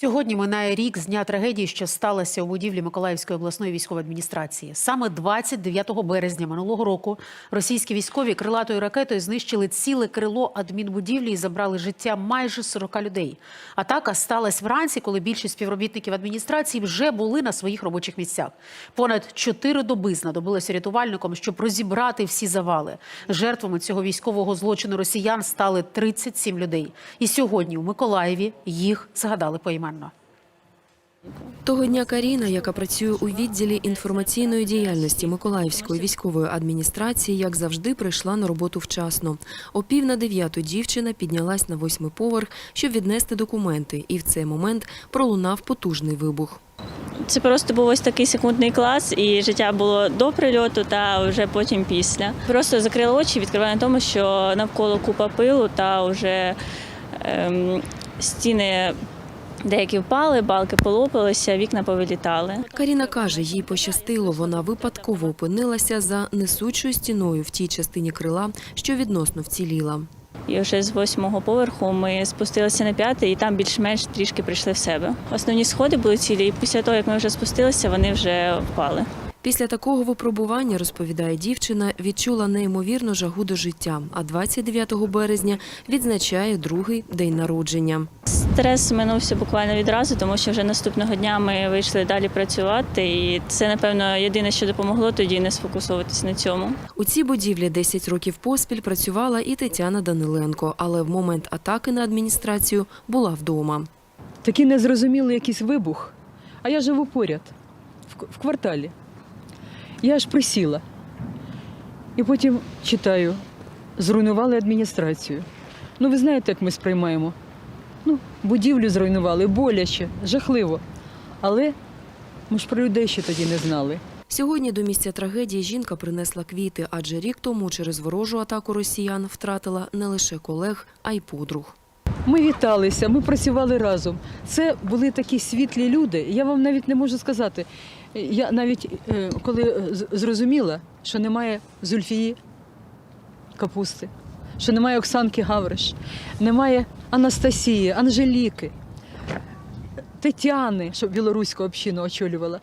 Сьогодні минає рік з дня трагедії, що сталася у будівлі Миколаївської обласної військової адміністрації. Саме 29 березня минулого року російські військові крилатою ракетою знищили ціле крило адмінбудівлі і забрали життя майже 40 людей. Атака сталася вранці, коли більшість співробітників адміністрації вже були на своїх робочих місцях. Понад чотири доби знадобилося рятувальникам, щоб розібрати всі завали. Жертвами цього військового злочину росіян стали 37 людей. І сьогодні у Миколаєві їх згадали поіменно. Того дня Каріна, яка працює у відділі інформаційної діяльності Миколаївської військової адміністрації, як завжди, прийшла на роботу вчасно. О пів на дев'яту дівчина піднялась на восьмий поверх, щоб віднести документи, і в цей момент пролунав потужний вибух. Це просто був ось такий секундний клас, і життя було до прильоту та вже потім після. Просто закрила очі, відкриваю на тому, що навколо купа пилу та вже ем, стіни деякі впали, балки полопалися, вікна повилітали. Каріна каже, їй пощастило. Вона випадково опинилася за несучою стіною в тій частині крила, що відносно вціліла. І вже з восьмого поверху ми спустилися на п'ятий, і там більш-менш трішки прийшли в себе. Основні сходи були цілі, і після того, як ми вже спустилися, вони вже впали. Після такого випробування, розповідає дівчина, відчула неймовірну жагу до життя. А 29 березня відзначає другий день народження. Стрес минувся буквально відразу, тому що вже наступного дня ми вийшли далі працювати, і це, напевно, єдине, що допомогло тоді не сфокусовуватися на цьому. У цій будівлі 10 років поспіль працювала і Тетяна Даниленко, але в момент атаки на адміністрацію була вдома. Такий незрозумілий якийсь вибух. А я живу поряд, в кварталі. Я аж присіла. І потім читаю: зруйнували адміністрацію. Ну, ви знаєте, як ми сприймаємо. Ну, будівлю зруйнували, боляче, жахливо. Але ми ж про людей ще тоді не знали. Сьогодні до місця трагедії жінка принесла квіти, адже рік тому через ворожу атаку росіян втратила не лише колег, а й подруг. Ми віталися, ми працювали разом. Це були такі світлі люди. Я вам навіть не можу сказати. Я навіть е, коли зрозуміла, що немає Зульфії Капусти, що немає Оксанки Гавриш, немає Анастасії, Анжеліки, Тетяни, що білоруську общину очолювала.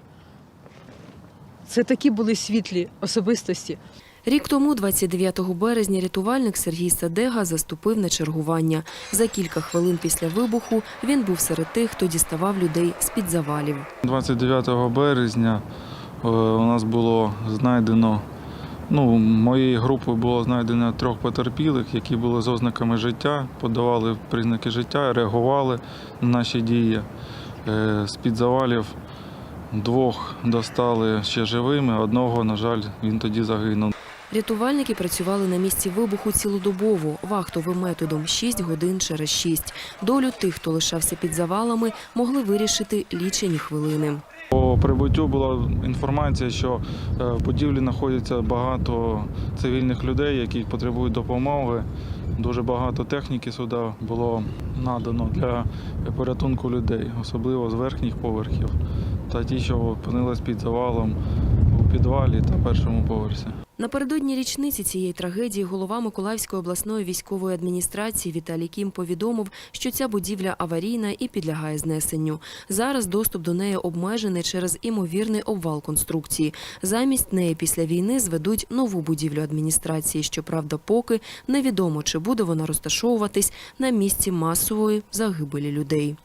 Це такі були світлі особистості. Рік тому, 29 березня, рятувальник Сергій Садега заступив на чергування. За кілька хвилин після вибуху він був серед тих, хто діставав людей з-під завалів. 29 березня е, у нас було знайдено, ну, моєю групою було знайдено трьох потерпілих, які були з ознаками життя, подавали признаки життя, реагували на наші дії. Е, З-під завалів двох достали ще живими, одного, на жаль, він тоді загинув. Рятувальники працювали на місці вибуху цілодобово, вахтовим методом 6 годин через 6. Долю тих, хто лишався під завалами, могли вирішити лічені хвилини. По прибуттю була інформація, що е, в будівлі знаходиться багато цивільних людей, які потребують допомоги. Дуже багато техніки сюди було надано для порятунку людей, особливо з верхніх поверхів та ті, що опинились під завалом у підвалі та першому поверсі. Напередодні річниці цієї трагедії голова Миколаївської обласної військової адміністрації Віталій Кім повідомив, що ця будівля аварійна і підлягає знесенню. Зараз доступ до неї обмежений через імовірний обвал конструкції. Замість неї після війни зведуть нову будівлю адміністрації. Щоправда, поки невідомо, чи буде вона розташовуватись на місці масової загибелі людей.